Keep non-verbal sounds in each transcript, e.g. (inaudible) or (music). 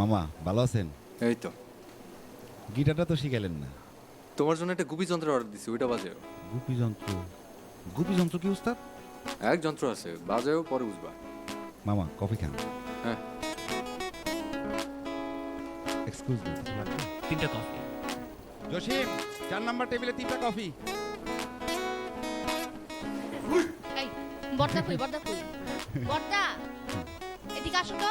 মামা ভালো আছেন? এই তো গিটারটা তো শিখাইলেন না। তোমার জন্য একটা গুপি যন্ত্র অর্ডার দিছি ওইটা বাজেও। গুপি যন্ত্র? গুপি যন্ত্র কি উস্তাদ? এক যন্ত্র আছে বাজেও পরে বুঝবা। মামা কফি খান। হ্যাঁ। এক্সকিউজ মি তিনটা কফি। জসিম চার নাম্বার টেবিলে তিনটা কফি। এই বর্দা কই বর্দা কই? বর্দা এদিকে আসো তো।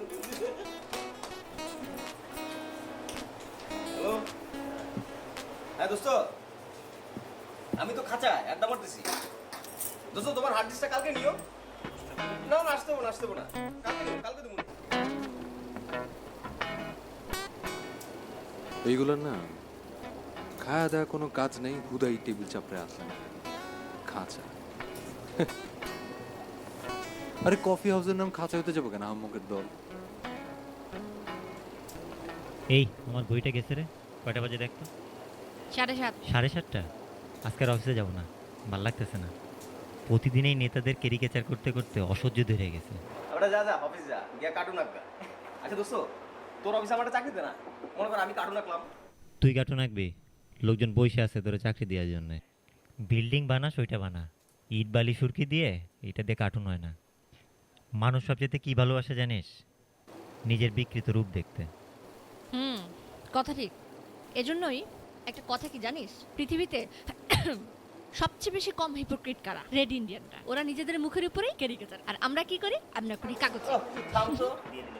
হ্যাঁ দোস্ত। আমি তো খাঁচায় আড্ডা মারতেছি। দোস্ত তোমার হার্ড ডিস্কটা কালকে নিও। না না আসতে না আসতে না। কালকে নিও কালকে দেবো এইগুলোর না খাওয়া দাওয়া কোনো কাজ নেই হুদাই টেবিল চাপড়ে আসে খাঁচা। (laughs) আরে কফি হাউসের নাম খাঁচা হতে যাব কেন আম্মকের দল? এই আমার বইটা গেছে রে? কয়টা বাজে দেখতো? সাড়ে সাত। সাড়ে সাতটা? আজকের অফিসে যাব না। ভালো লাগতেছে না। প্রতিদিনই নেতাদের কেরিকেচার করতে করতে অসহ্য ধরে গেছে। আমরা যা যা অফিস যা। গিয়া কার্টুন আঁকবা। আচ্ছা দোস্ত তোর অফিসে আমার চাকরি দে না? মনে কর আমি কার্টুন আঁকলাম। তুই কার্টুন আঁকবি? লোকজন বসে আছে তোর চাকরি দেওয়ার জন্য। বিল্ডিং বানাস ওইটা বানা। ইট বালি সুরকি দিয়ে এটা দিয়ে কার্টুন হয় না। মানুষ সবচেয়ে কি ভালোবাসে জানিস? নিজের বিকৃত রূপ দেখতে। হুম কথা ঠিক। এজন্যই একটা কথা কি জানিস? পৃথিবীতে (coughs) সবচেয়ে বেশি কম হিপোক্রিট কারা? রেড ইন্ডিয়ানরা ওরা নিজেদের মুখের উপরেই ক্যারিকেচার আর আমরা কি করি? আমরা করি কাগজ। ওহ, তুই থাম তো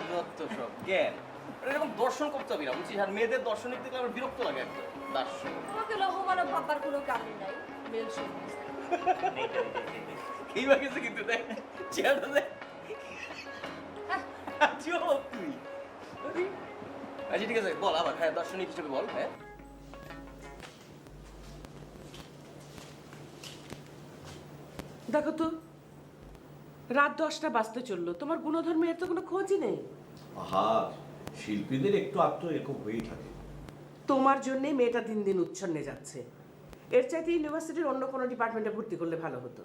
যত সব। জ্ঞান। আরে এরকম দর্শন করতে হবে না বুঝছিস আর মেয়েদের দর্শনিক দেখলে আমার বিরক্ত লাগে একদম। দার্শন তোমাকে লহমানব ভাববার কোনো কারণ নাই। মেল এইবার গেছে কিন্তু দেখ আচ্ছা ঠিক আছে বল আবার হ্যাঁ দার্শনিক হিসেবে বল হ্যাঁ। দেখো তো রাত দশটা বাজতে চলল। তোমার গুণধর্মের তো কোনো খোঁজই নেই। আহা শিল্পীদের একটু আত্ম এরকম হয়েই থাকে। তোমার জন্য মেয়েটা দিন দিন উচ্ছন্নে যাচ্ছে। এর চাইতে ইউনিভার্সিটির অন্য কোনো ডিপার্টমেন্টে ভর্তি করলে ভালো হতো।